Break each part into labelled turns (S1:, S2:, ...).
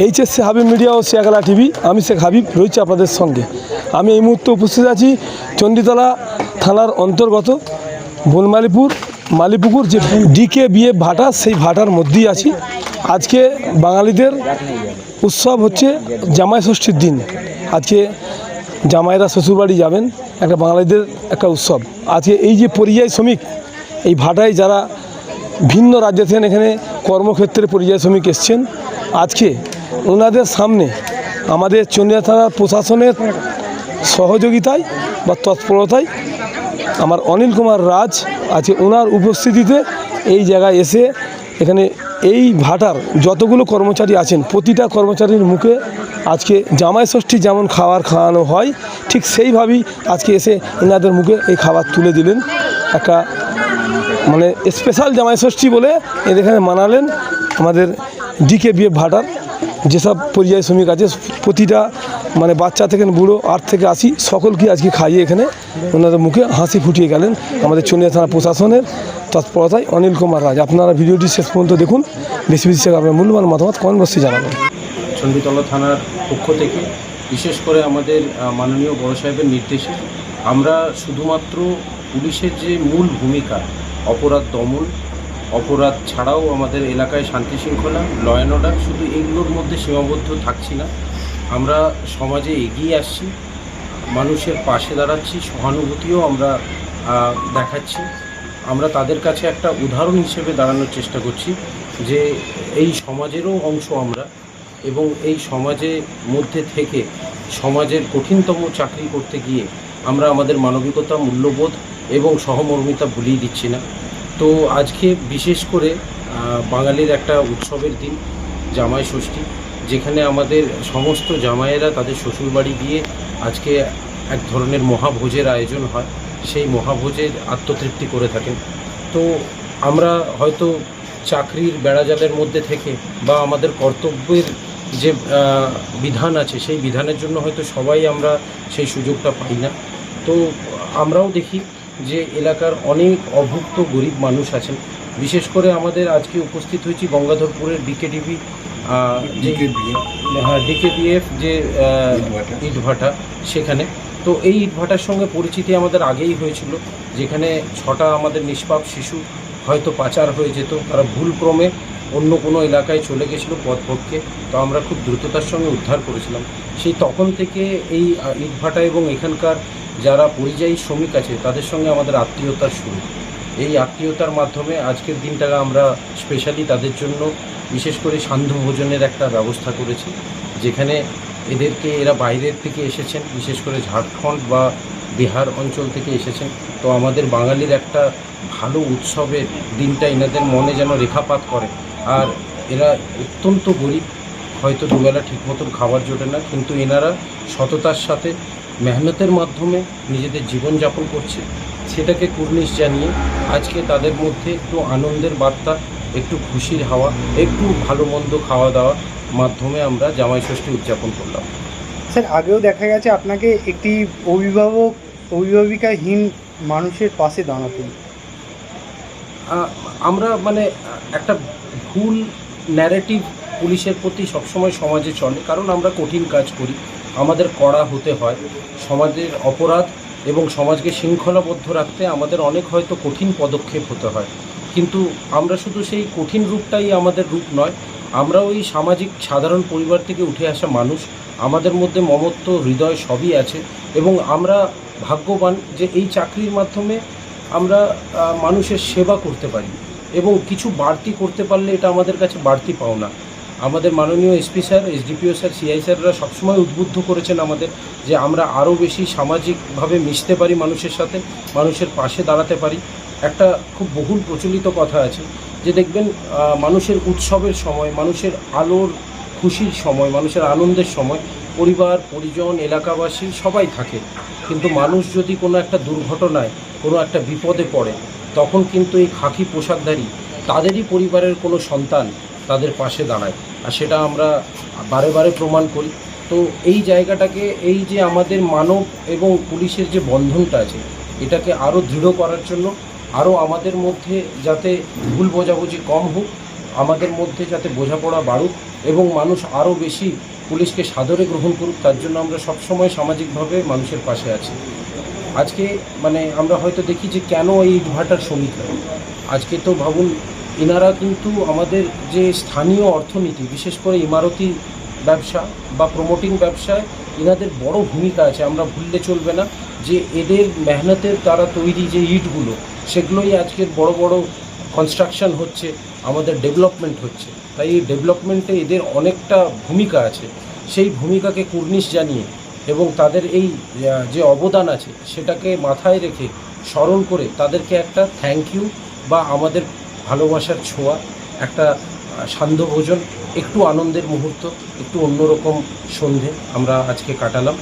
S1: HSC Habib media ও শেখালা TV, আমি শেখ হাবিব, রয়েছে আপনাদের সঙ্গে। আমি এই মুহূর্তে উপস্থিত আছি চণ্ডীতলা থানার অন্তর্গত বনমালীপুর, মালিপুকুর, যে ডিকে বিয়ে ভাটা, সেই ভাটার মধ্যেই আছি। আজকে বাঙালিদের উৎসব হচ্ছে জামাই ষষ্ঠীর দিন। আজকে জামাইরা শ্বশুরবাড়ি যাবেন, একটা বাঙালিদের একটা উৎসব। আজকে এই যে পরিযায়ী শ্রমিক, এই ভাটায় যারা ভিন্ন রাজ্য থেকে এখানে কর্মক্ষেত্রে পরিযায়ী শ্রমিক এসছেন, আজকে ওনাদের সামনে আমাদের চন্ডিয়া থানার প্রশাসনের সহযোগিতায় বা তৎপরতায় আমার অনিল কুমার রাজ আছে ওনার উপস্থিতিতে এই জায়গায় এসে এখানে এই ভাটার যতগুলো কর্মচারী আছেন, প্রতিটা কর্মচারীর মুখে আজকে জামাই ষষ্ঠী যেমন খাবার খাওয়ানো হয়, ঠিক সেইভাবেই আজকে এসে এনাদের মুখে এই খাবার তুলে দিলেন। একটা মানে স্পেশাল জামাই ষষ্ঠী বলে এর এখানে মানালেন আমাদের ডিকে বিয়ে ভাটার যেসব পরিযায়ী শ্রমিক আছে, প্রতিটা মানে বাচ্চা থেকে বুড়ো, আট থেকে আশি, সকলকে আজকে খাইয়ে এখানে ওনাদের মুখে হাসি ফুটিয়ে গেলেন আমাদের চন্ডিয়া থানা প্রশাসনের তৎপরতায় অনিল কুমার রাজ আপনারা ভিডিওটি শেষ পর্যন্ত দেখুন। বেশি বেশি আপনার মূল্যবান মতামত কমেন্ট বক্সে জানাবেন।
S2: চণ্ডীতলা থানার পক্ষ থেকে বিশেষ করে আমাদের মাননীয় বড় সাহেবের নির্দেশে আমরা শুধুমাত্র পুলিশের যে মূল ভূমিকা, অপরাধ দমন অপরাধ ছাড়াও আমাদের এলাকায় শান্তি শৃঙ্খলা ল অ্যান্ড অর্ডার শুধু এগুলোর মধ্যে সীমাবদ্ধ থাকছি না। আমরা সমাজে এগিয়ে আসছি, মানুষের পাশে দাঁড়াচ্ছি, সহানুভূতিও আমরা দেখাচ্ছি। আমরা তাদের কাছে একটা উদাহরণ হিসেবে দাঁড়ানোর চেষ্টা করছি যে এই সমাজেরও অংশ আমরা এবং এই সমাজের মধ্যে থেকে সমাজের কঠিনতম চাকরি করতে গিয়ে আমরা আমাদের মানবিকতা, মূল্যবোধ এবং সহমর্মিতা ভুলিয়ে দিচ্ছি না। তো আজকে বিশেষ করে বাঙালির একটা উৎসবের দিন, জামাই ষষ্ঠী, যেখানে আমাদের সমস্ত জামাইয়েরা তাদের শ্বশুরবাড়ি গিয়ে আজকে এক ধরনের মহাভোজের আয়োজন হয়। সেই মহাভোজের আত্মতৃপ্তি করে থাকেন। তো আমরা হয়তো চাকরির বেড়াজালের মধ্যে থেকে বা আমাদের কর্তব্যের যে বিধান আছে, সেই বিধানের জন্য হয়তো সবাই আমরা সেই সুযোগটা পাই না। তো আমরাও দেখি যে এলাকার অনেক অভুক্ত গরিব মানুষ আছেন। বিশেষ করে আমাদের আজকে উপস্থিত হয়েছি গঙ্গাধরপুরের ডিকেডিবি হ্যাঁ ডিকেবিএফ যে ইটভাটা। সেখানে। তো এই ইটভাটার সঙ্গে পরিচিতি আমাদের আগেই হয়েছিল যেখানে ছটা আমাদের নিষ্পাপ শিশু হয়তো পাচার হয়ে যেত। তারা ভুলক্রমে অন্য কোনো এলাকায় চলে গেছিল পথপক্ষে তো আমরা খুব দ্রুততার সঙ্গে উদ্ধার করেছিলাম। সেই তখন থেকে এই ইটভাটা এবং এখানকার যারা পরিযায়ী শ্রমিক আছে, তাদের সঙ্গে আমাদের আত্মীয়তার শুরু। এই আত্মীয়তার মাধ্যমে আজকের দিনটাকে আমরা স্পেশালি তাদের জন্য বিশেষ করে সান্ধ্য ভোজনের একটা ব্যবস্থা করেছি, যেখানে এদেরকে, এরা বাইরের থেকে এসেছেন, বিশেষ করে ঝাড়খণ্ড বা বিহার অঞ্চল থেকে এসেছেন। তো আমাদের বাঙালির একটা ভালো উৎসবের দিনটা এনাদের মনে যেন রেখাপাত করে। আর এরা অত্যন্ত গরিব, হয়তো দুবেলা ঠিক মতন খাবার জোটে না, কিন্তু এনারা সততার সাথে মেহনতের মাধ্যমে নিজেদের জীবনযাপন করছে। সেটাকে কুর্নিশ জানিয়ে আজকে তাদের মধ্যে একটু আনন্দের বার্তা একটু খুশির হাওয়া একটু ভালো মন্দ খাওয়া দাওয়া মাধ্যমে আমরা জামাই ষষ্ঠী উদযাপন করলাম।
S3: স্যার আগেও দেখা গেছে আপনাকে একটি অভিভাবক অভিভাবিকাহীন মানুষের পাশে দাঁড়াতেন
S2: আমরা মানে একটা ভুল ন্যারেটিভ পুলিশের প্রতি সবসময় সমাজে চলে কারণ আমরা কঠিন কাজ করি। আমাদের কড়া হতে হয়। সমাজের অপরাধ এবং সমাজকে শৃঙ্খলাবদ্ধ রাখতে আমাদের অনেক হয়তো কঠিন পদক্ষেপ হতে হয়। কিন্তু আমরা শুধু সেই কঠিন রূপটাই আমাদের রূপ নয় আমরা ওই সামাজিক সাধারণ পরিবার থেকে উঠে আসা মানুষ, আমাদের মধ্যে মমত্ব, হৃদয় সবই আছে এবং আমরা ভাগ্যবান যে এই চাকরির মাধ্যমে আমরা মানুষের সেবা করতে পারি এবং কিছু বাড়তি করতে পারলে এটা আমাদের কাছে বাড়তি পাওনা। আমাদের মাননীয় SP sir, SDPO sir, CI স্যাররা সবসময় উদ্বুদ্ধ করেছেন আমাদের যে আমরা আরও বেশি সামাজিকভাবে মিশতে পারি মানুষের সাথে, মানুষের পাশে দাঁড়াতে পারি। একটা খুব বহুল প্রচলিত কথা আছে যে দেখবেন মানুষের উৎসবের সময়, মানুষের আলোর খুশির সময়, মানুষের আনন্দের সময় পরিবার, পরিজন, এলাকাবাসী সবাই থাকে। কিন্তু মানুষ যদি কোনো একটা দুর্ঘটনায়, কোনো একটা বিপদে পড়ে, তখন কিন্তু এই খাকি পোশাকধারী তাদেরই পরিবারের কোনো সন্তান তাদের পাশে দাঁড়ায়। আর সেটা আমরা বারে বারে প্রমাণ করি। তো এই জায়গাটাকে, এই যে আমাদের মানব এবং পুলিশের যে বন্ধনটা আছে, এটাকে আরও দৃঢ় করার জন্য আরও আমাদের মধ্যে যাতে ভুল বোঝাবুঝি কম হোক, আমাদের মধ্যে যাতে বোঝাপড়া বাড়ুক এবং মানুষ আরও বেশি পুলিশকে সাদরে গ্রহণ করুক, তার জন্য আমরা সবসময় সামাজিকভাবে মানুষের পাশে আছি। আজকে মানে আমরা হয়তো দেখি যে কেন এই ইটভাটার শ্রমিক আজকে তো ভাবুন এনারা কিন্তু আমাদের যে স্থানীয় অর্থনীতি, বিশেষ করে ইমারতি ব্যবসা বা প্রমোটিং ব্যবসায় এনাদের বড় ভূমিকা আছে। আমরা ভুললে চলবে না যে এদের মেহনতের দ্বারা তৈরি যে ইটগুলো, সেগুলোই আজকের বড় বড় কনস্ট্রাকশন হচ্ছে, আমাদের ডেভেলপমেন্ট হচ্ছে। তাই এই ডেভেলপমেন্টে এদের অনেকটা ভূমিকা আছে। সেই ভূমিকাকে কুর্নিশ জানিয়ে এবং তাদের এই যে অবদান আছে, সেটাকে মাথায় রেখে স্মরণ করে তাদেরকে একটা থ্যাংক ইউ বা আমাদের ভালোবাসার ছোঁয়া, একটা সান্ধ্য ভোজন, একটু আনন্দের মুহূর্ত, একটু অন্যরকম সন্ধে আমরা আজকে কাটালাম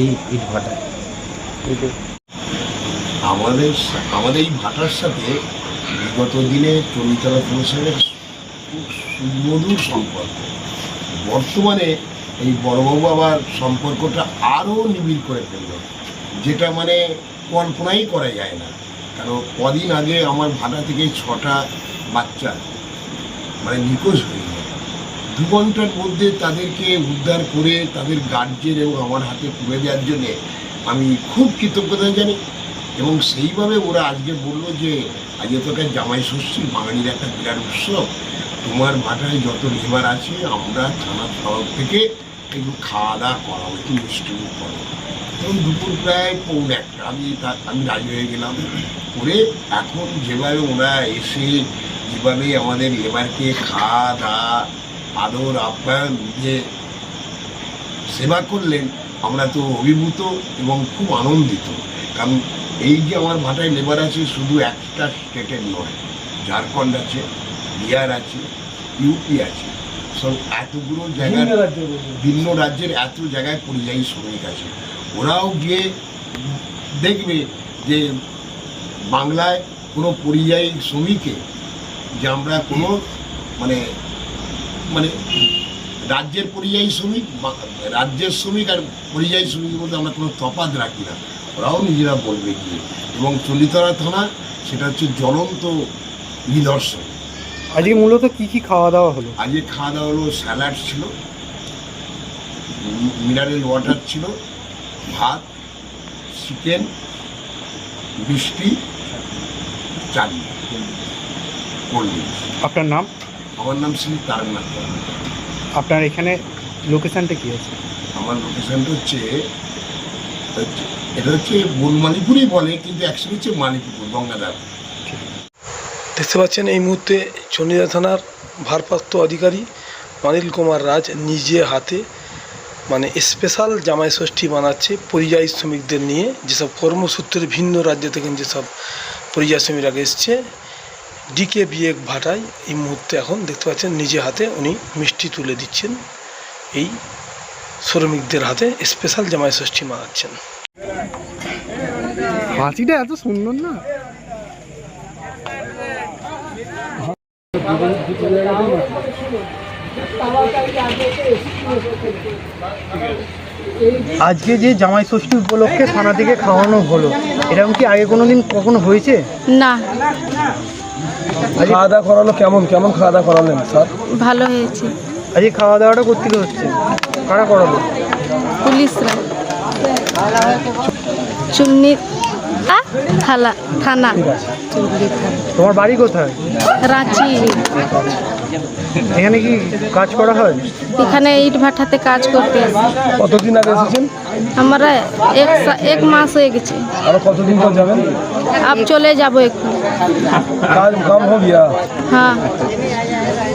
S2: এই ইটভাটায়।
S4: আমাদের আমাদের এই ভাটার সাথে বিগত দিনে চলিতলা কমিশনের খুব সুমধুর সম্পর্ক। বর্তমানে এই বড়বাবু আবার সম্পর্কটা আরও নিবিড় করে ফেলল, যেটা মানে কল্পনাই করা যায় না। কারণ কদিন আগে আমার ভাটা থেকে ছটা বাচ্চা মানে নিখোঁজ হয়ে যায় দু ঘণ্টার মধ্যে তাদেরকে উদ্ধার করে তাদের গার্জেন এবং আমার হাতে তুলে দেওয়ার জন্যে আমি খুব কৃতজ্ঞতা জানি এবং সেইভাবে ওরা আজকে বলল যে, আজকে তোকে জামাই ষষ্ঠী, বাঙালির একটা বিরাট উৎসব। তোমার ভাটায় যত লেবার আছে, আমরা থানার তরফ থেকে একটু খাওয়া দাওয়া করাবো, একটু মিষ্টি করো এবং দুপুর প্রায় পৌনে একটা। আমি আমি রাজি হয়ে গেলাম। করে এখন যেভাবে ওরা এসে যেভাবে আমাদের লেবারকে খাওয়া দাওয়া আদর আপ্যায়ন দিয়ে সেবা করলেন আমরা তো অভিভূত এবং খুব আনন্দিত। কারণ এই যে আমার ভাটায় লেবার আছে শুধু একটা স্টেটের নয় ঝাড়খণ্ড আছে বিহার আছে ইউপি আছে। সব এতগুলো জায়গায় ভিন্ন রাজ্যের এত জায়গায় পরিযায়ী শ্রমিক আছে। ওরাও গিয়ে দেখবে যে বাংলায় কোনো পরিযায়ী শ্রমিকে যে আমরা কোনো মানে মানে রাজ্যের পরিযায়ী শ্রমিক বা- রাজ্যের শ্রমিক আর পরিযায়ী শ্রমিকের মধ্যে আমরা কোনো তফাৎ রাখি না। ওরাও নিজেরা বলবে গিয়ে। এবং চলিতলা থানা সেটা হচ্ছে জ্বলন্ত নিদর্শন।
S3: আজকে মূলত কি কি খাওয়া দাওয়া হলো?
S4: আজকে খাওয়া দাওয়া হলো স্যালাড ছিল মিনারেল ওয়াটার ছিল ভাত চিকেন মিষ্টি চাটনি। Cold drinks.
S3: আপনার নাম?
S4: আমার নাম শ্রী তারকনাথ।
S3: আপনার এখানে লোকেশানটা কি আছে?
S4: আমার লোকেশানটা হচ্ছে এটা হচ্ছে বনমালিপুরই বলে কিন্তু অ্যাকচুয়ালি হচ্ছে মালিপুর গঙ্গাধার।
S1: দেখতে পাচ্ছেন এই মুহূর্তে চন্ডিদা থানার ভারপ্রাপ্ত অধিকারী অনিল কুমার রাজ নিজে হাতে মানে স্পেশাল জামাই ষষ্ঠী বানাচ্ছে পরিযায়ী শ্রমিকদের নিয়ে, যেসব কর্মসূত্রে ভিন্ন রাজ্য থেকে যেসব পরিযায়ী শ্রমিকরা এসছে ডিকে বিয়ে ভাটায় এই মুহূর্তে এখন দেখতে পাচ্ছেন নিজে হাতে উনি মিষ্টি তুলে দিচ্ছেন, এই শ্রমিকদের হাতে স্পেশাল জামাই ষষ্ঠী মানাচ্ছেন।
S3: হাসিটা এত সুন্দর না? আজকে যে জামাই ষষ্ঠী উপলক্ষে থানা থেকে খাওয়ানো হলো এরকম কি আগে কোনো দিন কখনো হয়েছে?
S5: না।
S1: খাওয়া দাওয়া করালো কেমন? কেমন খাওয়া দাওয়া করালেন স্যার?
S5: ভালো হয়েছে।
S3: আজকে খাওয়া দাওয়াটা কোথেকে হচ্ছে? কারা করালো?
S5: পুলিশরা। চুন্নি আ? থালা থানা।
S3: তোমার বাড়ি কোথায়?
S5: রাঁচি।
S3: এখানে কি কাজ করা হয়
S5: এখানে ইট ভাটাতে কাজ করতে আসি
S1: কতদিন আগে এসেছেন
S5: আমরা এক সা- এক মাস হয়ে গেছে
S1: আরো কতদিন পর যাবেন
S5: আব চলে যাবো এখন
S1: কাজ काम हो गया
S5: हाँ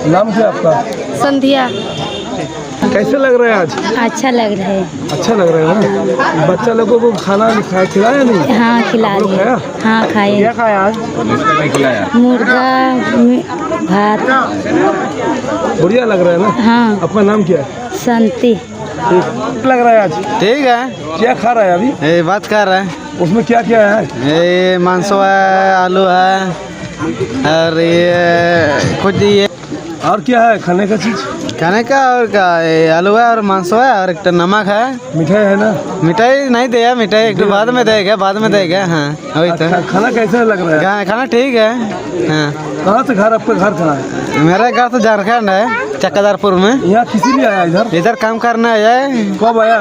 S1: नाम क्या है आपका
S5: संध्या
S1: कैसे लग रहा है आज?
S6: अच्छा लग रहा है।
S1: अच्छा लग रहा है ना? बच्चा लोगों को खाना खा खिलाया नहीं?
S6: हाँ खिला
S1: आप लोग
S6: रही
S1: खाया?
S6: हाँ खाए
S3: क्या खाया आज?
S6: मुर्गा मि- भात।
S1: बढ़िया लग रहा है ना?
S6: हाँ।
S1: आपका नाम क्या है?
S6: शांति।
S1: ठीक। लग रहा है आज?
S7: ठीक है।
S1: क्या खा रहा है अभी?
S7: ये बात कर रहे है।
S1: उसमें क्या क्या है?
S7: ये मांसो है आलू है और ये कुछ ये
S1: और क्या है खाने का चीज़?
S7: खाने का और का आलू है और मांस है और एक नमक है।
S1: मिठाई है ना?
S7: मिठाई नहीं दिया मिठाई एक बाद में देगा बाद में देगा हाँ वही तो।
S1: खाना कैसा लग रहा है?
S7: खाना ठीक है हाँ।
S1: कहाँ से घर आपका घर कहाँ है?
S7: मेरा घर तो झारखंड है चक्कादारपुर में।
S1: यहाँ किसी लिए आया इधर?
S7: इधर काम करना है।
S1: कब आया?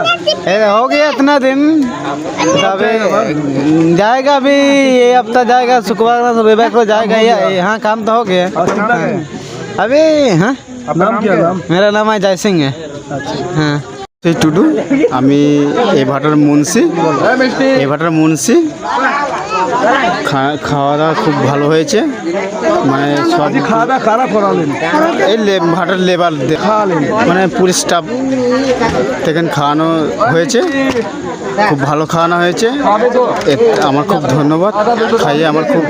S7: हो गया इतना दिन। तो अभी जाएगा अभी ये हफ़्ता जाएगा शुक्रवार को रविवार को जाएगा यहाँ काम तो हो गया।
S1: अभी कितना है।
S7: अभी हाँ
S1: नाम क्या नाम
S7: मेरा नाम है जय सिंह है हाँ
S8: সেই টুডু আমি এই ভাটার মুন্সি এই ভাটার মুন্সি খা- খাওয়া দাওয়া খুব ভালো হয়েছে মানে সব
S1: আজ খাওয়া দাওয়া কারা করালেন
S8: এই লে- ভাটার লেবার দে-
S1: খাওয়ালেন
S8: মানে পুলিশ স্টাফ থেকে খাওয়ানো হয়েছে খুব ভালো খাওয়ানো হয়েছে এ- আমার খুব ধন্যবাদ খাইয়ে আমার খুব